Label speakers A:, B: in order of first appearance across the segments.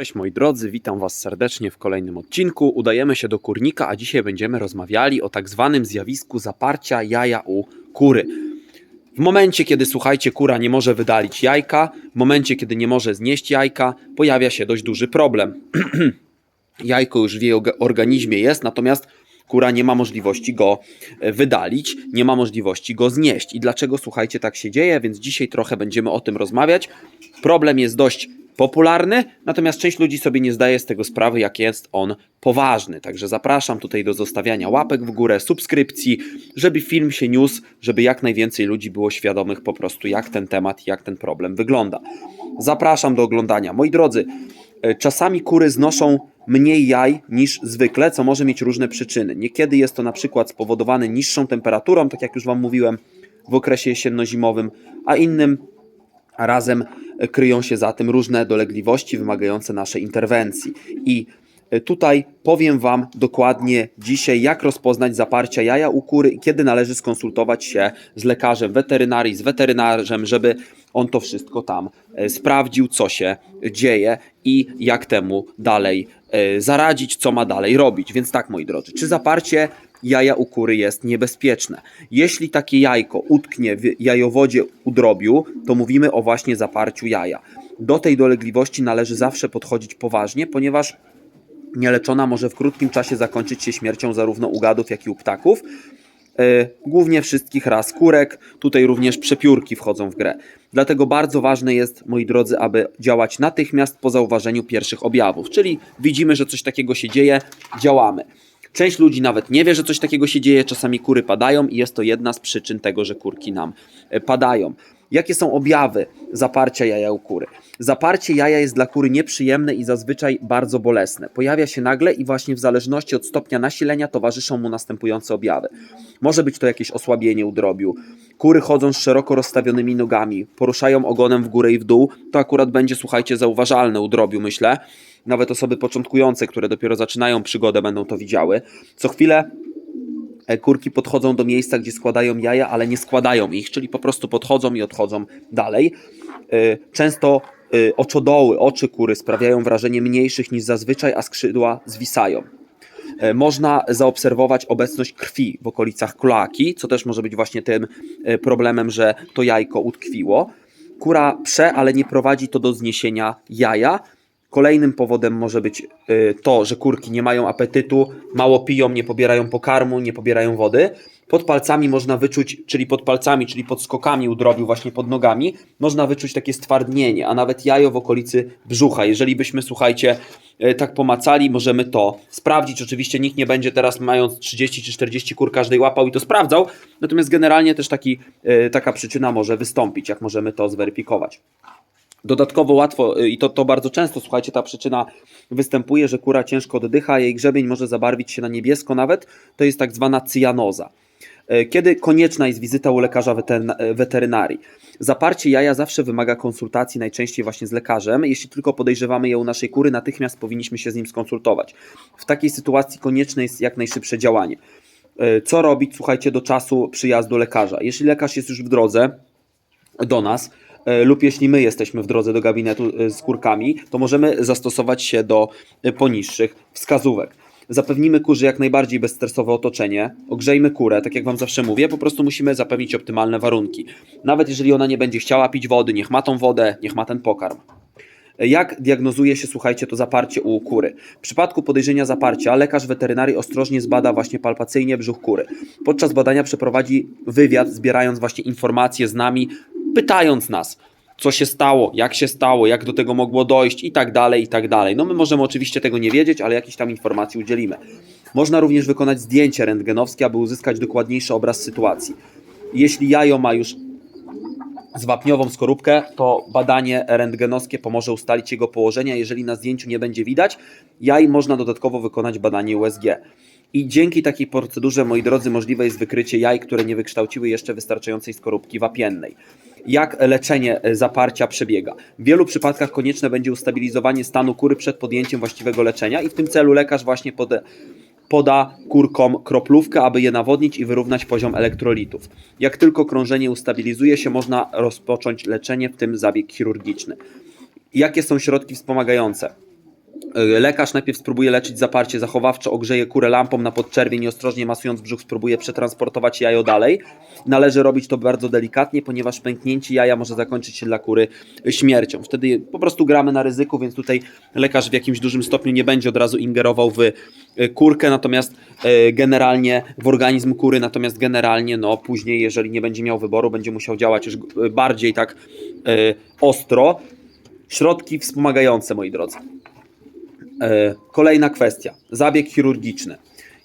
A: Cześć moi drodzy, witam Was serdecznie w kolejnym odcinku. Udajemy się do kurnika, a dzisiaj będziemy rozmawiali o tak zwanym zjawisku zaparcia jaja u kury. W momencie, kiedy słuchajcie, kura nie może wydalić jajka, w momencie, kiedy nie może znieść jajka, pojawia się dość duży problem. Jajko już w jej orga- organizmie jest, natomiast kura nie ma możliwości go e, wydalić, nie ma możliwości go znieść. I dlaczego, słuchajcie, tak się dzieje? Więc dzisiaj trochę będziemy o tym rozmawiać. Problem jest dość popularny, natomiast część ludzi sobie nie zdaje z tego sprawy, jak jest on poważny. Także zapraszam tutaj do zostawiania łapek w górę, subskrypcji, żeby film się niósł, żeby jak najwięcej ludzi było świadomych po prostu, jak ten temat, jak ten problem wygląda. Zapraszam do oglądania. Moi drodzy, e, czasami kury znoszą mniej jaj niż zwykle, co może mieć różne przyczyny. Niekiedy jest to na przykład spowodowane niższą temperaturą, tak jak już Wam mówiłem, w okresie jesienno-zimowym, a innym razem kryją się za tym różne dolegliwości wymagające naszej interwencji. I tutaj powiem Wam dokładnie dzisiaj, jak rozpoznać zaparcia jaja u kury i kiedy należy skonsultować się z lekarzem weterynarii, z weterynarzem, żeby on to wszystko tam e, sprawdził, co się dzieje i jak temu dalej e, zaradzić, co ma dalej robić. Więc tak, moi drodzy, czy zaparcie jaja u kury jest niebezpieczne? Jeśli takie jajko utknie w jajowodzie u drobiu, to mówimy o właśnie zaparciu jaja. Do tej dolegliwości należy zawsze podchodzić poważnie, ponieważ nieleczona może w krótkim czasie zakończyć się śmiercią zarówno u gadów, jak i u ptaków. E, Głównie wszystkich ras kurek, tutaj również przepiórki wchodzą w grę. Dlatego bardzo ważne jest, moi drodzy, aby działać natychmiast po zauważeniu pierwszych objawów. Czyli widzimy, że coś takiego się dzieje, działamy. Część ludzi nawet nie wie, że coś takiego się dzieje, czasami kury padają i jest to jedna z przyczyn tego, że kurki nam e, padają. Jakie są objawy zaparcia jaja u kury? Zaparcie jaja jest dla kury nieprzyjemne i zazwyczaj bardzo bolesne. Pojawia się nagle i właśnie w zależności od stopnia nasilenia towarzyszą mu następujące objawy. Może być to jakieś osłabienie u drobiu. Kury chodzą z szeroko rozstawionymi nogami, poruszają ogonem w górę i w dół. To akurat będzie, słuchajcie, zauważalne u drobiu, myślę. Nawet osoby początkujące, które dopiero zaczynają przygodę, będą to widziały. Co chwilę e, kurki podchodzą do miejsca, gdzie składają jaja, ale nie składają ich, czyli po prostu podchodzą i odchodzą dalej. E, Często e, oczodoły, oczy kury sprawiają wrażenie mniejszych niż zazwyczaj, a skrzydła zwisają. Można zaobserwować obecność krwi w okolicach kloaki, co też może być właśnie tym problemem, że to jajko utkwiło. Kura prze, ale nie prowadzi to do zniesienia jaja. Kolejnym powodem może być y, to, że kurki nie mają apetytu, mało piją, nie pobierają pokarmu, nie pobierają wody. Pod palcami można wyczuć, czyli pod palcami, czyli pod skokami u drobiu, właśnie pod nogami, można wyczuć takie stwardnienie, a nawet jajo w okolicy brzucha. Jeżeli byśmy, słuchajcie, y, tak pomacali, możemy to sprawdzić. Oczywiście nikt nie będzie teraz mając 30 czy 40 kur każdej łapał i to sprawdzał, natomiast generalnie też taki, y, taka przyczyna może wystąpić, jak możemy to zweryfikować. Dodatkowo łatwo, y, i to, to bardzo często, słuchajcie, ta przyczyna występuje, że kura ciężko oddycha, jej grzebień może zabarwić się na niebiesko nawet, to jest tak zwana cyjanoza. E, Kiedy konieczna jest wizyta u lekarza e, weterynarii? Zaparcie jaja zawsze wymaga konsultacji, najczęściej właśnie z lekarzem. Jeśli tylko podejrzewamy je u naszej kury, natychmiast powinniśmy się z nim skonsultować. W takiej sytuacji konieczne jest jak najszybsze działanie. E, Co robić, słuchajcie, do czasu przyjazdu lekarza? Jeśli lekarz jest już w drodze, do nas, lub jeśli my jesteśmy w drodze do gabinetu e, z kurkami, to możemy zastosować się do e, poniższych wskazówek. Zapewnimy kurze jak najbardziej bezstresowe otoczenie, ogrzejmy kurę, tak jak Wam zawsze mówię, po prostu musimy zapewnić optymalne warunki. Nawet jeżeli ona nie będzie chciała pić wody, niech ma tą wodę, niech ma ten pokarm. Jak diagnozuje się, słuchajcie, to zaparcie u kury? W przypadku podejrzenia zaparcia lekarz weterynarii ostrożnie zbada właśnie palpacyjnie brzuch kury. Podczas badania przeprowadzi wywiad, zbierając właśnie informacje z nami, pytając nas, co się stało, jak się stało, jak do tego mogło dojść i tak dalej, i tak dalej. No my możemy oczywiście tego nie wiedzieć, ale jakieś tam informacji udzielimy. Można również wykonać zdjęcie rentgenowskie, aby uzyskać dokładniejszy obraz sytuacji. Jeśli jajo ma już zwapniową skorupkę, to badanie rentgenowskie pomoże ustalić jego położenie. Jeżeli na zdjęciu nie będzie widać jaj, można dodatkowo wykonać badanie USG. I dzięki takiej procedurze, moi drodzy, możliwe jest wykrycie jaj, które nie wykształciły jeszcze wystarczającej skorupki wapiennej. Jak leczenie e, zaparcia przebiega? W wielu przypadkach konieczne będzie ustabilizowanie stanu kury przed podjęciem właściwego leczenia i w tym celu lekarz właśnie pode, poda kurkom kroplówkę, aby je nawodnić i wyrównać poziom elektrolitów. Jak tylko krążenie ustabilizuje się, można rozpocząć leczenie, w tym zabieg chirurgiczny. Jakie są środki wspomagające? Y, Lekarz najpierw spróbuje leczyć zaparcie zachowawczo, ogrzeje kurę lampą na podczerwień i ostrożnie masując brzuch spróbuje przetransportować jajo dalej. Należy robić to bardzo delikatnie, ponieważ pęknięcie jaja może zakończyć się dla kury śmiercią. Wtedy po prostu gramy na ryzyku, więc tutaj lekarz w jakimś dużym stopniu nie będzie od razu ingerował w y, kurkę, natomiast y, generalnie w organizm kury, natomiast generalnie no później, jeżeli nie będzie miał wyboru, będzie musiał działać już bardziej tak ostro. Środki wspomagające, moi drodzy. E, Kolejna kwestia. Zabieg chirurgiczny.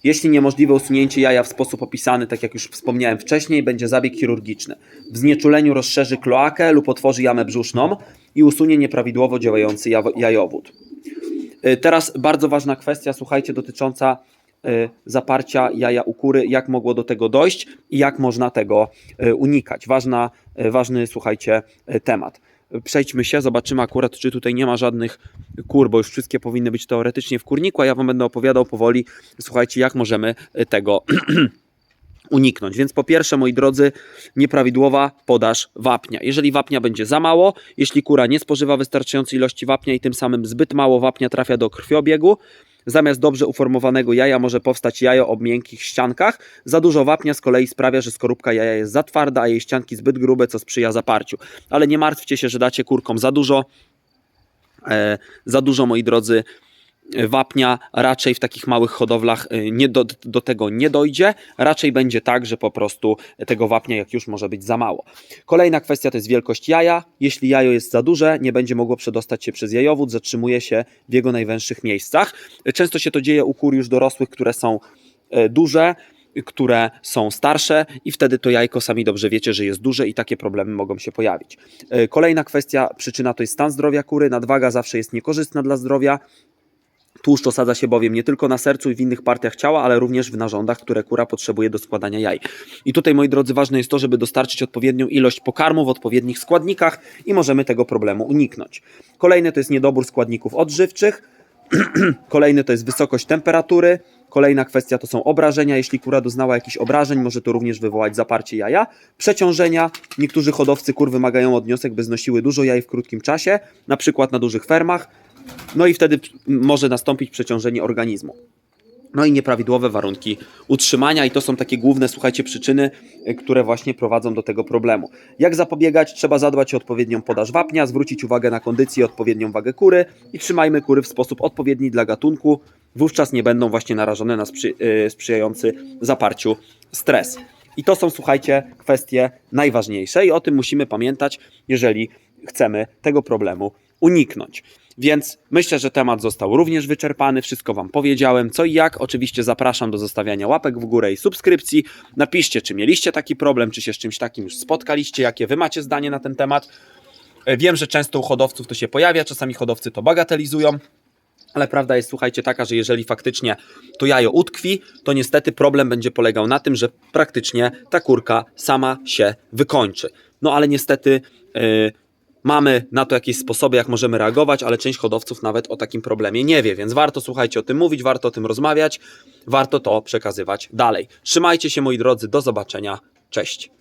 A: Jeśli niemożliwe usunięcie jaja w sposób opisany, tak jak już wspomniałem wcześniej, będzie zabieg chirurgiczny. W znieczuleniu rozszerzy kloakę lub otworzy jamę brzuszną i usunie nieprawidłowo działający jajowód. E, Teraz bardzo ważna kwestia, słuchajcie, dotycząca e, zaparcia jaja u kury, jak mogło do tego dojść i jak można tego unikać. Ważna, ważny, słuchajcie, temat. Przejdźmy się, zobaczymy akurat, czy tutaj nie ma żadnych kur, bo już wszystkie powinny być teoretycznie w kurniku, a ja Wam będę opowiadał powoli, słuchajcie, jak możemy e, tego uniknąć. Więc po pierwsze, moi drodzy, nieprawidłowa podaż wapnia. Jeżeli wapnia będzie za mało, jeśli kura nie spożywa wystarczającej ilości wapnia i tym samym zbyt mało wapnia trafia do krwiobiegu, zamiast dobrze uformowanego jaja może powstać jajo o miękkich ściankach. Za dużo wapnia z kolei sprawia, że skorupka jaja jest za twarda, a jej ścianki zbyt grube, co sprzyja zaparciu. Ale nie martwcie się, że dacie kurkom za dużo. E, za dużo, moi drodzy, wapnia raczej w takich małych hodowlach y, nie do, do tego nie dojdzie. Raczej będzie tak, że po prostu tego wapnia jak już może być za mało. Kolejna kwestia to jest wielkość jaja. Jeśli jajo jest za duże, nie będzie mogło przedostać się przez jajowód, zatrzymuje się w jego najwęższych miejscach. Często się to dzieje u kur już dorosłych, które są e, duże, które są starsze i wtedy to jajko sami dobrze wiecie, że jest duże i takie problemy mogą się pojawić. E, Kolejna kwestia, przyczyna to jest stan zdrowia kury. Nadwaga zawsze jest niekorzystna dla zdrowia. Tłuszcz osadza się bowiem nie tylko na sercu i w innych partiach ciała, ale również w narządach, które kura potrzebuje do składania jaj. I tutaj, moi drodzy, ważne jest to, żeby dostarczyć odpowiednią ilość pokarmu w odpowiednich składnikach i możemy tego problemu uniknąć. Kolejny to jest niedobór składników odżywczych. Kolejny to jest wysokość temperatury. Kolejna kwestia to są obrażenia. Jeśli kura doznała jakichś obrażeń, może to również wywołać zaparcie jaja. Przeciążenia. Niektórzy hodowcy kur wymagają od niosek, by znosiły dużo jaj w krótkim czasie, na przykład na dużych fermach. No i wtedy może nastąpić przeciążenie organizmu. No i nieprawidłowe warunki utrzymania, i to są takie główne, słuchajcie, przyczyny, y, które właśnie prowadzą do tego problemu. Jak zapobiegać? Trzeba zadbać o odpowiednią podaż wapnia, zwrócić uwagę na kondycję odpowiednią wagę kury i trzymajmy kury w sposób odpowiedni dla gatunku. Wówczas nie będą właśnie narażone na sprzy- y, sprzyjający zaparciu stres. I to są, słuchajcie, kwestie najważniejsze, i o tym musimy pamiętać, jeżeli chcemy tego problemu uniknąć. Więc myślę, że temat został również wyczerpany. Wszystko Wam powiedziałem, co i jak. Oczywiście zapraszam do zostawiania łapek w górę i subskrypcji. Napiszcie, czy mieliście taki problem, czy się z czymś takim już spotkaliście, jakie Wy macie zdanie na ten temat. E, Wiem, że często u hodowców to się pojawia, czasami hodowcy to bagatelizują. Ale prawda jest, słuchajcie, taka, że jeżeli faktycznie to jajo utkwi, to niestety problem będzie polegał na tym, że praktycznie ta kurka sama się wykończy. No ale niestety yy, mamy na to jakieś sposoby, jak możemy reagować, ale część hodowców nawet o takim problemie nie wie, więc warto, słuchajcie, o tym mówić, warto o tym rozmawiać, warto to przekazywać dalej. Trzymajcie się, moi drodzy, do zobaczenia, cześć.